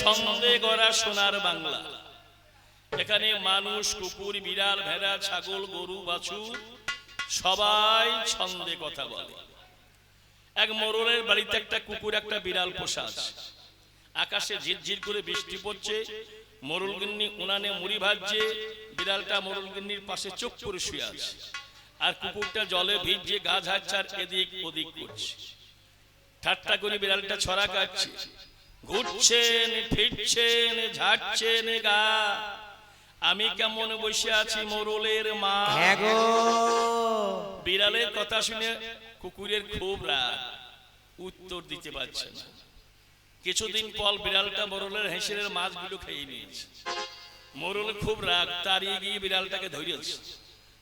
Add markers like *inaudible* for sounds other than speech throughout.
ছন্দে গড়া সোনার বাংলা। এখানে মানুষ, কুকুর, বিড়াল, ভেড়া, ছাগল, গরু বাছু সবাই ছন্দে কথা বলে। এক মোরলের বাড়িতে একটা কুকুর, একটা বিড়াল পোষা আছে। আকাশে ঝিরঝির করে বৃষ্টি পড়ছে মোরলগিন্নি উনানে মুড়ি ভাজছে, বিড়ালটা মোরলগিন্নির পাশে চোখ করে শুয়ে আছে। আর কুকুরটা জলে ভিজছে, গা ঝাড়ছে আর এদিক ওদিক করছে। ঠাট্টা করে বিড়ালটা ছড়া কাটছে। ঘুরছেন ফিরছেন ঝাড়ছেন গা। আমি কেমন বসে আছি মোরলের মা। হ্যাঁ বিড়ালের কথা শুনে কুকুরের খুব রাগ। উত্তর দিতে পারছে না। কিছুদিন পর বিড়ালটা মোরলের হেসেলের মাছগুলো খেয়ে নিয়েছে। মোরল খুব রাগ তাড়িয়ে গিয়ে বিড়ালটাকে ধরিয়েছে।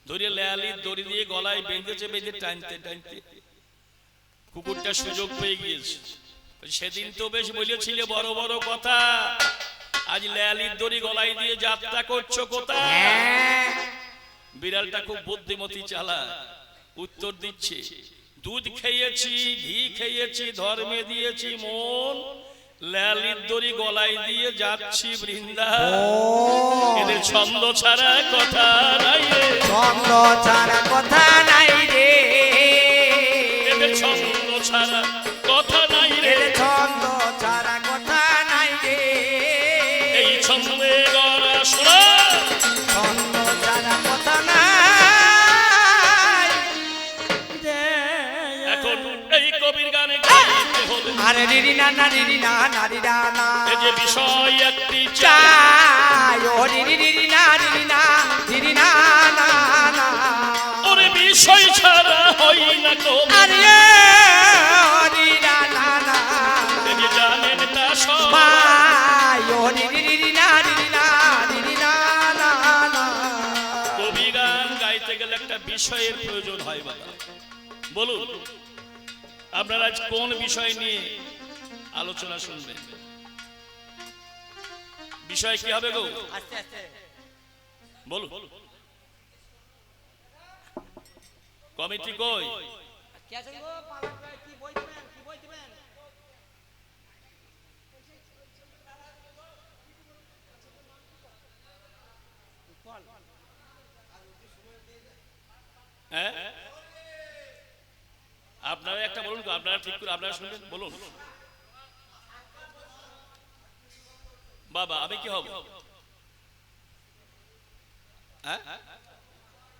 ধরে লেয়ালির দড়ি দিয়ে গলায় বেঁধেছে বেঁধে টানতে টানতে। কুকুরটা সুযোগ পেয়ে গিয়েছে। সেদিন তো বেশ বলেছিলে বড় বড় কথা। আজ লেয়ালির দড়ি গলায় দিয়ে যাত্রা করছ কোথায়? হ্যাঁ। বিড়ালটা খুব বুদ্ধিমতী চালা উত্তর দিচ্ছে দুধ খেয়েছি ঘি খেয়েছি ধর্মে দিয়েছি মন। লালির দড়ি গলায় দিয়ে যাচ্ছি বৃন্দা। এদের ছন্দ ছাড়া কথা নাই ছন্দ ছাড়া কথা নাই রিরি না না রিরি না না রি না না এই যে বিষয় একটি চাই ও রিরি রিরি না রিরি না রিরি না না না ওরে বিষয় ছাড়া হয় না কবি আরে বিষয়ের প্রয়োজন হয় বাবা বলুন আপনারা আজ কোন বিষয় নিয়ে আলোচনা শুনবেন? বিষয় কি হবে গো? আস্তে কমিটি কই? হ্যাঁ? আপনারা একটা বলুন আপনারা ঠিক করে, আপনারা শুনবেন? বলুন। বাবা, আমি কি হব? হ্যাঁ?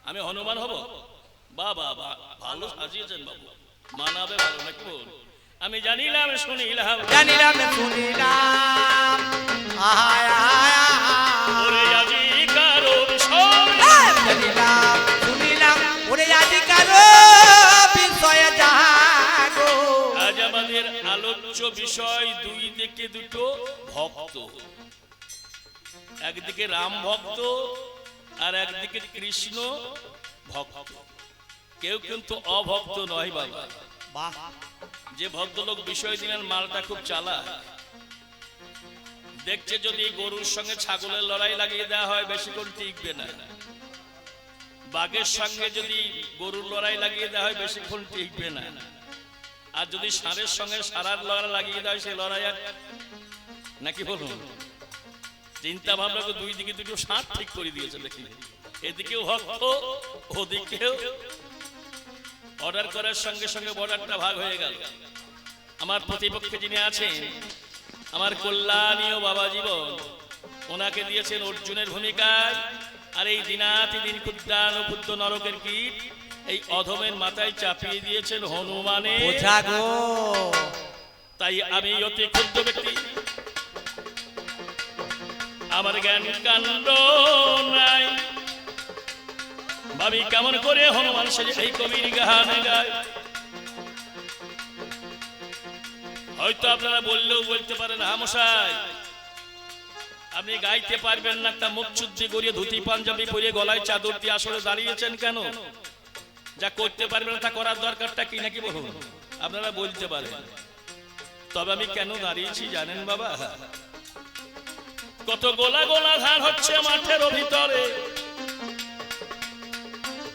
আমি হনুমান হব? বাবা ভালো সাজিয়েছেন বাবু। মানাবে ভালো নাকি আমি জানিলাম, শুনিলাম। জানিলাম, শুনিলাম। আহায়। আলোচ্য বিষয় দুই দিকে দুটো ভক্ত। একদিকে রাম ভক্ত আর একদিকে কৃষ্ণ ভক্ত। কেউ কিন্তু অভক্ত নয় বাবা। বাহ। যে ভদ্রলোক বিষয় দিলেন মালটা খুব চালা দেখছে যদি গরুর সঙ্গে ছাগলের লড়াই লাগিয়ে দেওয়া হয় বেশিক্ষণ টিকবে না। বাঘের সঙ্গে যদি গরুর লড়াই লাগিয়ে দেওয়া হয় বেশিক্ষণ টিকবে না। আর যদি ষাঁড়ের সঙ্গে সারার লড়াই লাগিয়ে দেয় সেই লড়াই আর নাকি বলুন? চিন্তা ভাবনা তো দুই দিকে দুটো ষাঁড় ঠিক করে দিয়েছে দেখি। এদিকেও ভক্ত ওদিকেও অর্ডার করার সঙ্গে সঙ্গে বর্ডারটা ভাগ হয়ে গেল। আমার প্রতিপক্ষে যিনি আছেন আমার কল্যাণীয় বাবা জীবন। ওনাকে দিয়েছেন অর্জুনের ভূমিকায়। আর এই দিনাতি দিন ক্ষুদ্রান ক্ষুদ্র নরকের কীট। এই অধমের মাথায় চাপিয়ে দিয়েছেন হনুমানে। তাই আমি অতি ক্ষুদ্র ব্যক্তি। আমার জ্ঞান কাণ্ড নাই। ভাবি কেমন করে হনুমান সেজে এই কবির গান গায় হয়তো আপনারা বললেও বলতে পারেন হামশাই আপনি গাইতে পারবেন না একটা মুখ চুদ্দি করিয়ে ধুতি পাঞ্জাবি পরিয়ে গলায় চাদর দিয়ে আসলে দাঁড়িয়েছেন কেন? যা করতে পারবেন না তা করার দরকারটা কি নাকি বলুন? আপনারা বলতে পারেন। তবে আমি কেন দাঁড়িয়েছি জানেন বাবা? কত গোলা গোলা ধান হচ্ছে মাঠের ভিতরে।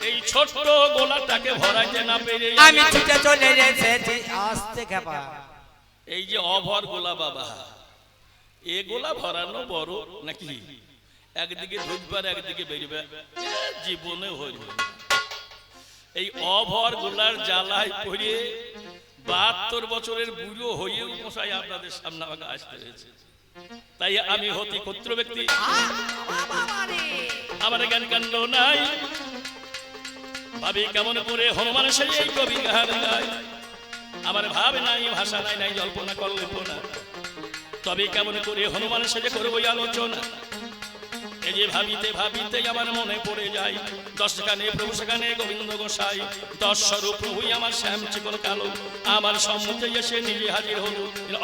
এই ছোট্ট গোলাটাকে ভরাইতে না পেরে আমি ছুটে চলে এসেছি আসতে খেপা এই যে অভর গোলা বাবা এগুলা ভরানো বড় নাকি? একদিকে ঢুকবার একদিকে বেরোবে। জীবনে হইল না। এই অভরগুলার জ্বালায় পড়ে বাহাত্তর বছরের বুড়ো হয়েও মশাই আপনাদের সামনে আমাকে আসতে হয়েছে। তাই আমি হতি ক্ষত্র ব্যক্তি। আমার জ্ঞান কাণ্ড নাই। ভাবি কেমন করে হনুমান সেই এই কবি গান গায়। আমার ভাব নাই, ভাষা নাই নাই, জল্পনা, কল্পনা। তবে কেমন করে হনুমান সেজে করব আলোচনা। যে ভাবিতে ভাবিতে আমার মনে পড়ে যায়, দশ গানে প্রভু সেখানে গোবিন্দ গোসাই। দশ স্বরূপ প্রভুই আমার শ্যাম চিকন কালো, আমার সম্মুখে এসে নিজে হাজির হল।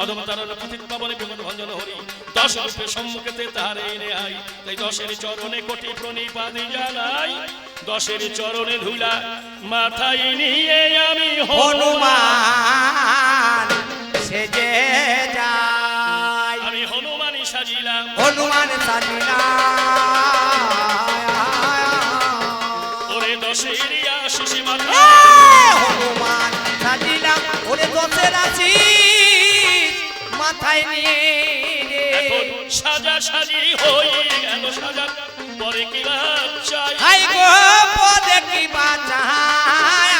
অদম পথিত পাবনে বিপদ ভঞ্জন হরি। দশ রূপে সম্মুখেতে তাহারে রেহাই তাই দশের চরণে কোটি প্রণিপাদি জানাই দশের চরণে ধুলা মাথায় নিয়ে আমি হনুমান। সাজা সাজি হয়ে গেল সাজা পরে কি লাভ চাই? হাই গো পদে কি বাঁচায়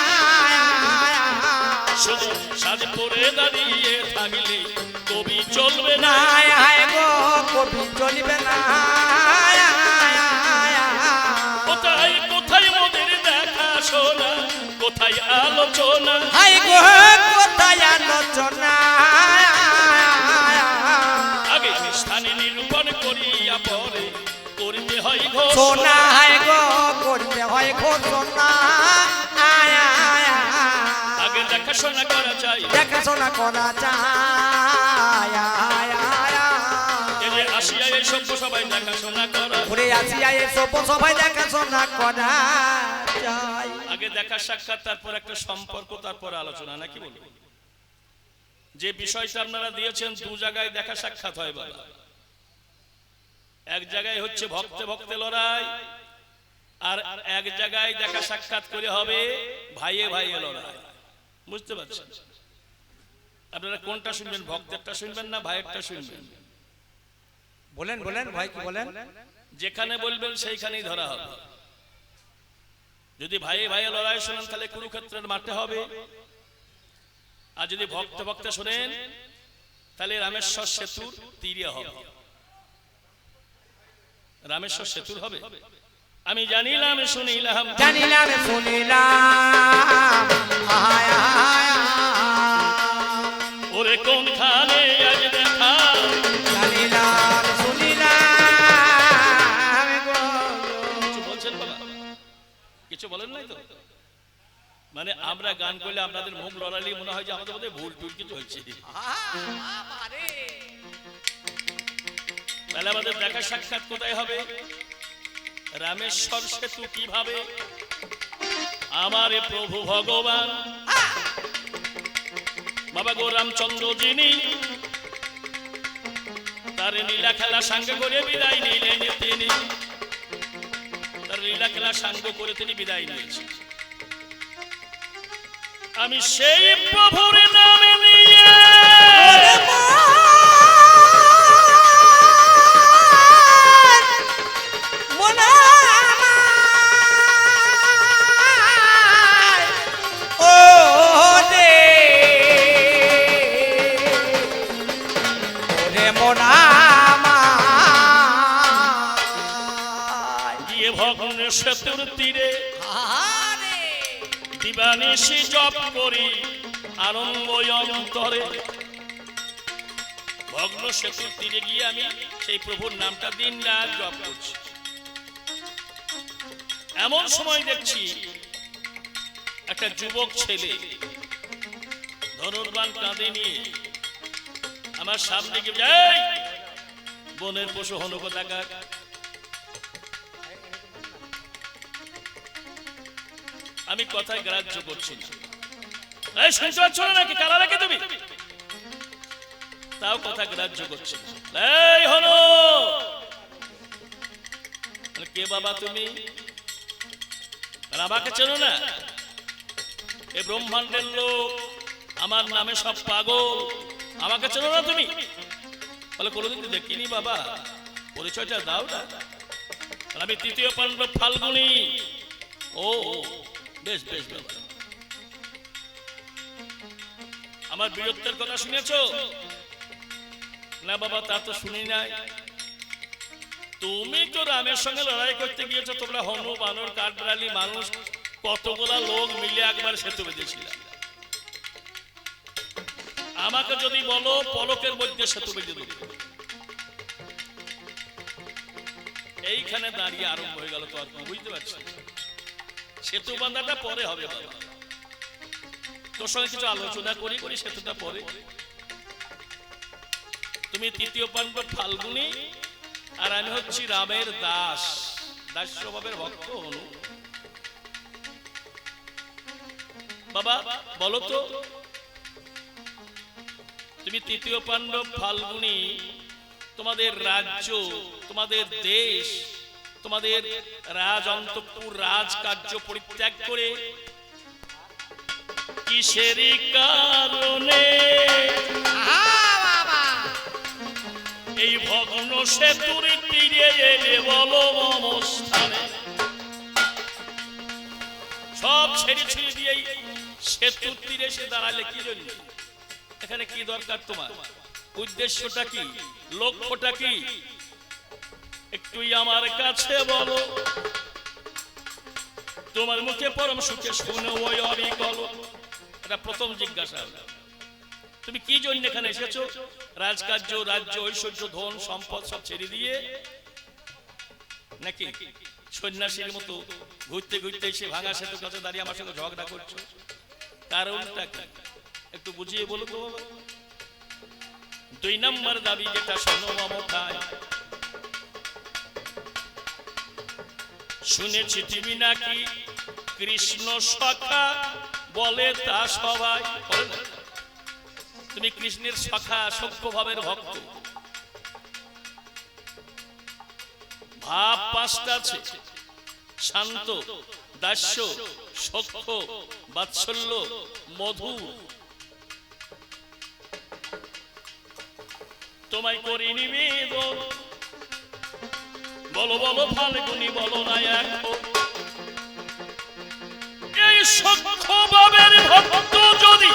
শুধু সাজ পরে দাঁড়িয়ে থাকলে কবি চলবে না। হাই গো কবি চলিবে না। কোথায় কোথায় মোদের দেখা শোনা কোথায় আলোচনা? হাই গো ঘোষণা হাই গো করতে হয় ঘোষণা আগে দেখাশোনা করা চাই। দেখাশোনা করা যায় যে আসিয়া এই সবাই দেখাশোনা করা। ঘুরে আসিয়া এসব সবাই দেখাশোনা করা যায় আগে দেখা সাক্ষাৎ তারপর একটা সম্পর্ক তারপর আলোচনা নাকি বলব যে বিষয়টা আপনারা দিয়েছেন দু জায়গায় দেখা সাক্ষাৎ হয় বলা। এক জায়গায় হচ্ছে ভক্তে ভক্তে লড়াই আর এক জায়গায় দেখা সাক্ষাৎ করে হবে ভাইয়ে ভাইয়ে লড়াই। বুঝতে পারছেন? আপনারা কোনটা শুনবেন ভক্তেরটা শুনবেন না ভাইয়েরটা শুনবেন? বলেন বলেন ভাই কি বলেন? যেখানে বলবেন সেইখানেই ধরা হবে। যদি ভাইয়ে ভাইয়ে লড়াই শোনেন তাহলে কুরুক্ষেত্রের মাঠে হবে। আর যদি ভক্ত ভক্ত শোনেন তাহলে রামেশ্বর সেতুর তীরে হবে। রামেশ্বর সেতুর হবে। আমি জানিলাম শুনিলাম। জানিলাম শুনিলাম। ওরে আজ দেখা? জানিলাম শুনিলাম কিছু বলছেন বাবা? কিছু বলেন নাই তো? মানে আমরা গান করলে আপনাদের মুখ লড়ালি মনে হয় যে আমাদের মধ্যে ভুল টুল কিছু হচ্ছে। তাহলে আমাদের দেখা সাক্ষাৎ কোথায় হবে? রামেশ্বর সেতু কীভাবে? আমার প্রভু ভগবান। বাবা গো রামচন্দ্র যিনি তার লীলা খেলা সাঙ্গ করে বিদায় নিলেন তিনি। তার লীলা খেলা সাঙ্গ করে তিনি বিদায় নিয়েছেন। আমি সেই প্রভুর নামে নিয়ে সেতুর তীরে। দিবানিশি জপ করি আনন্দ অন্তরে। ভগ্ন সেতুর তীরে গিয়ে আমি সেই প্রভুর নামটা দিন রাত জপ করছি। এমন সময় দেখছি একটা যুবক ছেলে ধনুর্বান কাঁধে নিয়ে আমার সামনে গিয়ে যাই বনের পশু হনুক দেখার আমি কথায় গ্রাহ্য করছি না। নাকি? কালা নাকি তুমি? তাও কথা গ্রাহ্য করছি কে বাবা তুমি? আমাকে চেনো না? এ ব্রহ্মাণ্ডের লোক আমার নামে সব পাগল। আমাকে চেনো না তুমি? বলে কোনোদিন দেখিনি বাবা। পরিচয়টা দাও না। আমি তৃতীয় পাণ্ডব ফাল্গুনি। ও, বেশ বেশ আমার বীরত্বের কথা শুনেছো? না বাবা, তা তো শুনি নাই। তুমি তো রামের সঙ্গে লড়াই করতে গিয়েছো, তোমরা হনু বানর কাঠরালি মানুষ, কতগুলা লোক মিলে একবার সেতু বেঁধেছিলাম আমাকে যদি বলো, পলকের মধ্যে সেতু বেঁধে দেবো। এইখানে দাঁড়িয়ে আরম্ভ হয়ে গেল তো আর বুঝতে পারছি? সেতু বাঁধাটা পরে হবে বাবা। তোর সঙ্গে কিছু আলোচনা করি করি সেতুটা পরে। তুমি তৃতীয় পাণ্ডব ফাল্গুনি আর আমি হচ্ছি রামের দাস। দাস স্বভাবের ভক্ত হনু বাবা, বলো তো, তুমি তৃতীয় পাণ্ডব ফাল্গুনি তোমাদের রাজ্য, তোমাদের দেশ তোমাদের রাজ অন্তপুর রাজকার্য পরিত্যাগ করে। কিসেরই কারণে? এই ভগ্ন সেতুর তীরে এলে বলো মমস্থানে। সব ছেড়ে ছেড়ে দিয়ে সেতুর তীরে এসে দাঁড়ালে কি জন্য? এখানে কি দরকার তোমার? উদ্দেশ্যটা কি? লক্ষ্যটা কি? একটুই আমার কাছে বলো। তোমার মুখে পরম সুখে শুনে ওই অবিকল। এটা প্রথম জিজ্ঞাসা। তুমি কি জন্য এখানে এসেছ? রাজকার্য, রাজ্য, ঐশ্বর্য, ধন, সম্পদ সব ছেড়ে দিয়ে? নাকি সন্ন্যাসীর মতো ঘুরতে ঘুরতে এসে ভাঙা সেতু কাছে দাঁড়িয়ে আমার সঙ্গে ঝগড়া করছ? কারণটা কি? একটু বুঝিয়ে বলো তো। দুই নম্বর দাবি যেটা শোনো মমতায় শুনেছি তুমি নাকি কৃষ্ণ সখা বলে তা সবাই তুমি কৃষ্ণের সখা সভ্য ভাবের ভক্ত। ভাব পাঁচটা আছে। শান্ত, দাস্য সখ্য বাৎসল্য মধু তোমায় করি নিবেদন বলো বলো ফাল্গুনি বলো না এখন এই সক্ষ ভাবের ভক্ত যদি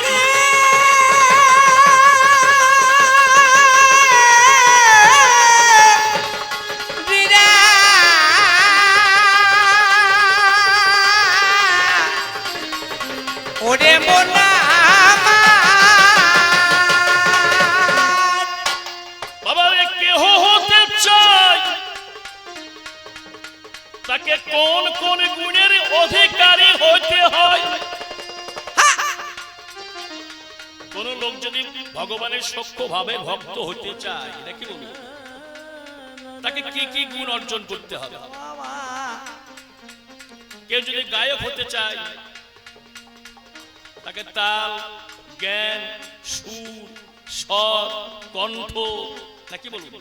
ভগবানের সক্ষ ভাবে ভক্ত হতে চায় এটা কি তাকে কি কি গুণ অর্জন করতে হবে? কেউ যদি গায়ক হতে চায়, তাকে তাল, জ্ঞান, সুর, স্বর, কণ্ঠ, নাকি বলব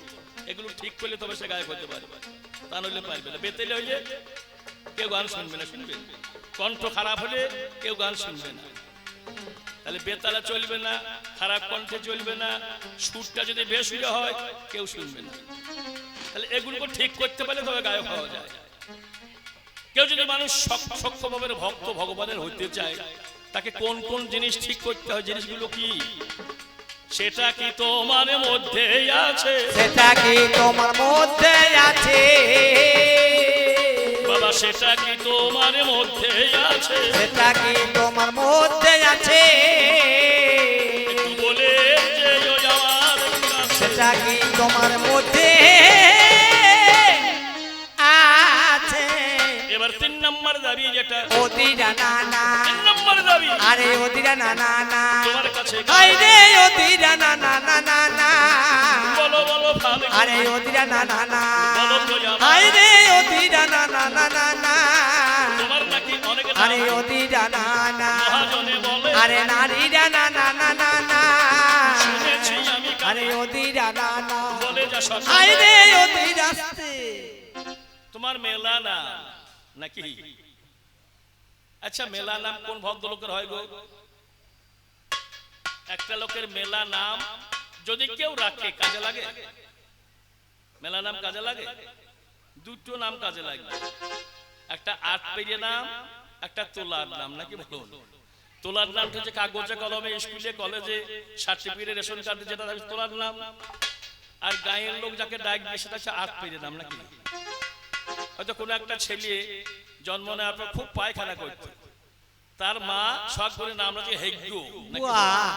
এগুলো ঠিক করলে তবে সে গায়ক হতে পারবে তা নইলে পারবে না। বেতেলে হইলে কেউ গান শুনবে না, শুনবে? কণ্ঠ খারাপ হলে কেউ গান শুনবে না। তাহলে বেতালা চলবে না খারাপ কণ্ঠে চলবে না সুরটা যদি বেসুরে হয় কেউ শুনবে না। তাহলে এগুলোকে ঠিক করতে পারলে তবে গায়ক হওয়া যায়। কেউ যদি মানুষ সক- সক্ষমভাবে ভক্ত ভগবানের হইতে চায় তাকে কোন কোন জিনিস ঠিক করতে হয় জিনিসগুলো কি? সেটা কি তোমার মধ্যে আছে? সেটা কি তোমার মধ্যে আছে? বাবা সেটা কি তোমার মধ্যে আছে? সেটা কি তোমার মধ্যে আছে। সেটা কি তোমার মধ্যে আছে? এবার তিন নম্বর দাবি যেটা। অতিরা না না। তিন নম্বর দাবি। আরে অতিরা না না তোমার কাছে আই রে অতিরা না না না বলো বলো আরে অতিরা না না বলো তো। আই রে অতিরা না না না। আরে অতিরা না। না আরে নারীরা না না না না। না আরে অতিরা না না। বলে যা আই সকালে রে অতিরা আসতে তোমার মেলা না নাকি? আচ্ছা মেলা নাম কোন ভদ্রলোকের হয় গো? একটা লোকের মেলা নাম যদি কেউ রাখে কাজে লাগে? মেলা নাম কাজে লাগে? দুটো নাম কাজে লাগে। একটা আট পেরিয়ে নাম একটা তোলার নাম নাকি বলুন? তোলার নামটা হচ্ছে কাগজে কলমে স্কুলে কলেজে সার্টিফিকেট রেশন কার্ডে যেটা থাকে তোলার নাম। আর গায়ের লোক যাকে ডাকবে সেটা হচ্ছে আট পেরিয়ে নাম নাকি? হয়তো কোনো একটা ছেলে জন্ম নেওয়ার পর খুব পায়খানা করতো। তার মা শখ করে নাম নাকি বাহ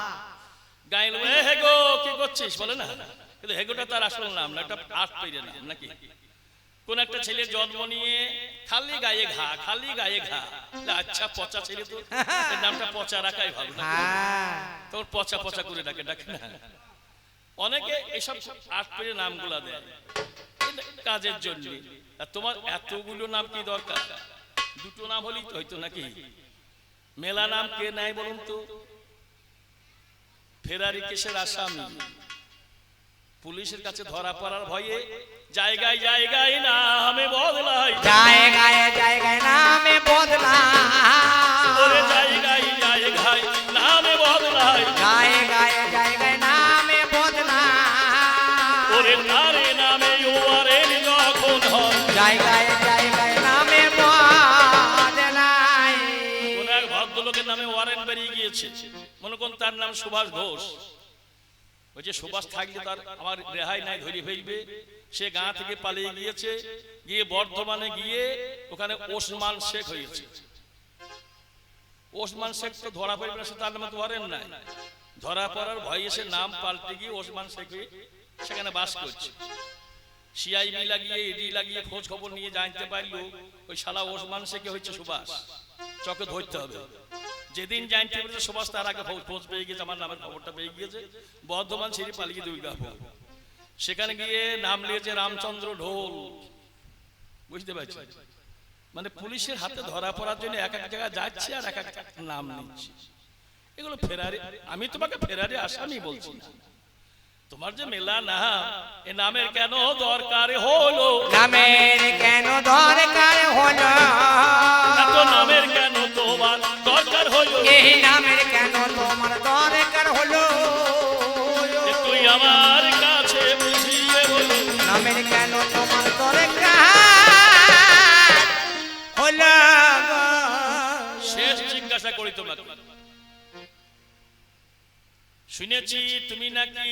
গাইল এ হেগো কি করছিস? বলে না। কিন্তু হেগোটা তার আসল নাম না একটা আট পেরে নাম নাকি? কোন একটা ছেলে জন্ম নিয়ে খালি গায়ে ঘা খালি গায়ে ঘা। আচ্ছা পচা ছেলে তো। নামটা *laughs* পচা রাখাই ভালো না। হ্যাঁ। তোর পচা পচা করে ডাকে ডাকে না। অনেকে এসব আট পেরে নামগুলা দেয়। কাজের জন্য। আর তোমার এতগুলো নাম কি দরকার? দুটো নাম হলেই তো হয়তো নাকি? মেলা নাম কে নেয় বলুন তো? ফেরারি কেসের আসামি। পুলিশের কাছে ধরা পড়ার ভয়ে জায়গায় জায়গায় নামে বদলাই জায়গায় জায়গায় নামে বদলা ওরে জায়গায় জায়গায় নামে বদলাই গায়ে গায়ে জায়গায় নামে বদলা ওরে নারে নামে ওয়ারেন যখন হয়। জায়গায় জায়গায় নামে বদলাই কোন এক ভদ্রলোকের নামে ওয়ারেন্ট বেরিয়ে গিয়েছে। মনে করুন তার নাম সুভাষ ঘোষ। ওই যে সুভাষ থাকলে তার আমার রেহাই নাই ধরে ফেলবে। সে গাঁ থেকে পালিয়ে গিয়েছে, গিয়ে বর্ধমানে গিয়ে ওখানে ওসমান শেখ হয়েছে। ওসমান শেখ তো ধরা পড়বে না সে তার নামে ওয়ারেন্ট নাই। ধরা পড়ার ভয়ে সে নাম পাল্টে গিয়ে ওসমান শেখ সেখানে বাস করছে। সিআইবি লাগিয়ে, ইডি লাগিয়ে খোঁজ খবর নিয়ে জানতে পারল, ওই শালা ওসমান শেখে হচ্ছে সুভাষ। চকে ধরতে হবে। যেদিন জানতে পেরেছে সুভাষ তার আগে খোঁজ- পেয়ে গিয়েছে, আমার নামের খবরটা পেয়ে গিয়েছে। বর্ধমান ছেড়ে পালিয়ে দুর্গাপুর সেখানে গিয়ে নাম নিয়েছে রামচন্দ্র ঢোল। বুঝতে পারছি? মানে পুলিশের হাতে ধরা পড়ার জন্য এক এক জায়গায় যাচ্ছে আর এক এক নাম নিচ্ছে। এগুলো ফেরারি আমি তোমাকে ফেরারি আসামি বলছি তোমার যে মেলা না এ নামের কেন দরকার হলো? নামের শুনেছি তুমি নাকি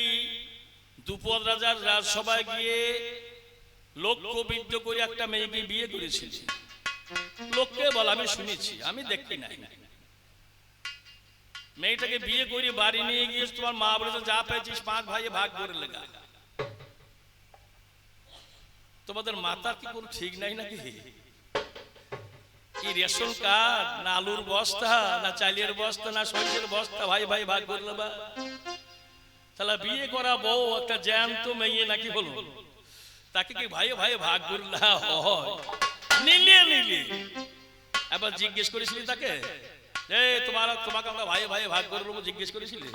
দুপদ রাজার রাজসভায় গিয়ে লোকবিদ্ধ করে একটা মেয়েকে বিয়ে করেছিলে? লোককে বল, আমি শুনেছি, আমি দেখি নাই। মেয়েটাকে বিয়ে করে বাড়ি নিয়ে গিয়ে তোমার মা বলেছে, যা পেয়েছিস পাঁচ ভাইয়ে ভাগ করে লেগা। তোমাদের মাতার কি কোনো ঠিক নাই নাকি? কি রেশন কার্ড, না আলুর বস্তা, না চালের বস্তা, না সরষের বস্তা, ভাই ভাই ভাগ করে বা তাহলে বিয়ে করা বউ একটা জ্যান্ত মেয়ে নাকি হলো? তাকে কি ভাই ভাই ভাগ করলে হয়? নিলে নিলে এবার জিজ্ঞেস করেছিলি তাকে? এ তোমার তোমাকে আমরা ভাই ভাই ভাগ করে নেব জিজ্ঞেস করেছিলি?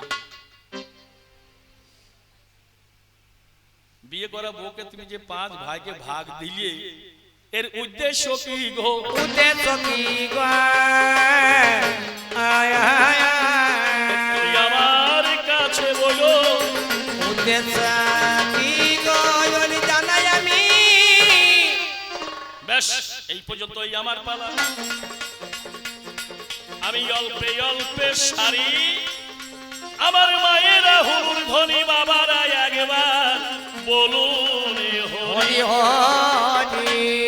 বিয়ে করা বউকে তুমি যে পাঁচ ভাইকে ভাগ দিলে এর উদ্দেশ্য কি গো? উদ্দেশ্য কি গো? আয়, আয়, গো বলি জানাই আমি? বেশ এই পর্যন্তই আমার পালা। আমি অল্পে অল্পে সারি। আমার মায়েরা হুর ধনী বাবারা একবার বলুন হরি হরি।